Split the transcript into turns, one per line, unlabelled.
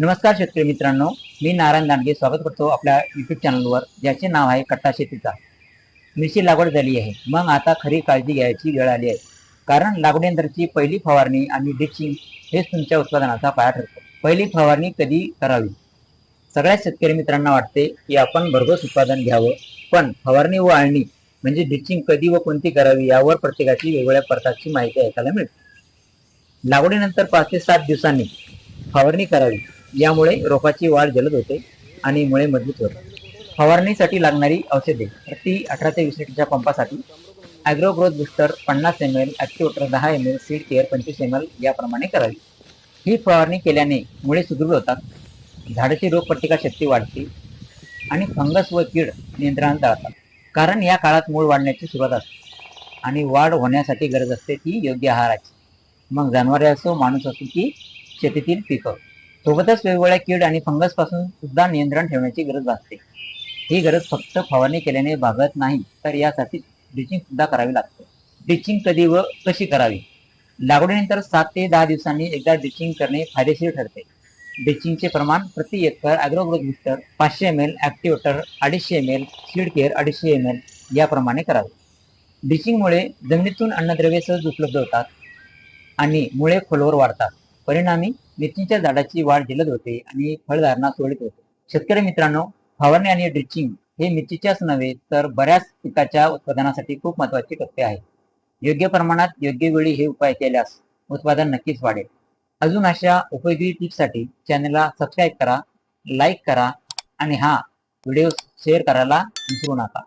नमस्कार शेतकरी मित्रांनो मी नारायण दांडगे स्वागत करतो आपल्या यूट्यूब चॅनलवर ज्याचे नाव आहे कट्टा शेतीचा. मिरची लागवड झाली आहे. मग आता खरी काळजी घ्यायची वेळ आली आहे. कारण लागवडीनंतरची पहिली फवारणी आणि ड्रिचिंग हेच तुमच्या उत्पादनाचा पाया ठरतो. पहिली फवारणी कधी करावी? सगळ्या शेतकरी मित्रांना वाटते की आपण भरघोस उत्पादन घ्यावं पण फवारणी व आळणी म्हणजे ड्रिचिंग कधी व कोणती करावी यावर प्रत्येकाची वेगवेगळ्या प्रकारची माहिती ऐकायला मिळते. लागवडीनंतर पाच ते सात दिवसांनी फवारणी करावी. यामुळे रोपाची वाढ जलद होते आणि मुळे मजबूत होते. फवारणीसाठी लागणारी औषधे प्रति अठरा ते वीस लिटरच्या पंपासाठी ॲग्रो ग्रोथ बुस्टर पन्नास एम एल ॲक्टिवेटर दहा एम एल सीड केअर पंचवीस एम एल याप्रमाणे करावी. ही फवारणी केल्याने मुळे सुदृढ होतात झाडाची रोगप्रतिकार शक्ती वाढते आणि फंगस व कीड नियंत्रणात टाळतात कारण या काळात मूळ वाढण्याची सुरुवात असते आणि वाढ होण्यासाठी गरज असते ती योग्य आहाराची. मग जनावरे असो माणूस असो की शेतीतील पिकं. सोबतच वेगवेगळ्या कीड आणि फंगसपासून सुद्धा नियंत्रण ठेवण्याची गरज भासते. ही गरज फक्त फवारणी केल्याने भागत नाही तर यासाठी ब्लिचिंग सुद्धा करावी लागते. ब्लिचिंग कधी व कशी करावी? लागवडीनंतर सात ते दहा दिवसांनी एकदा ब्लिचिंग करणे फायदेशीर ठरते. ड्रिचिंगचे प्रमाण प्रति एकर ॲग्रोग्रोथ बुस्टर पाचशे एम एल ॲक्टिवेटर अडीचशे एम एल सीड केअर अडीचशे एम एल याप्रमाणे करावे. ब्लिचिंगमुळे जमिनीतून अन्नद्रव्ये सहज उपलब्ध होतात आणि मुळे खोलवर वाढतात. परिणामी मिरचीच्या झाडाची वाढ जलद होते आणि फळधारणा सोडित होते. शेतकरी मित्रांनो फवारणी आणि ड्रिचिंग हे मिरचीच्याच नव्हे तर बऱ्याच पिकाच्या उत्पादनासाठी खूप महत्त्वाचे टप्पे आहेत. योग्य प्रमाणात योग्य वेळी हे उपाय केल्यास उत्पादन नक्कीच वाढेल. अजून अशा उपयोगी टिप्ससाठी चॅनलला सबस्क्राईब करा लाईक करा आणि हा व्हिडिओ शेअर करायला विसरू नका.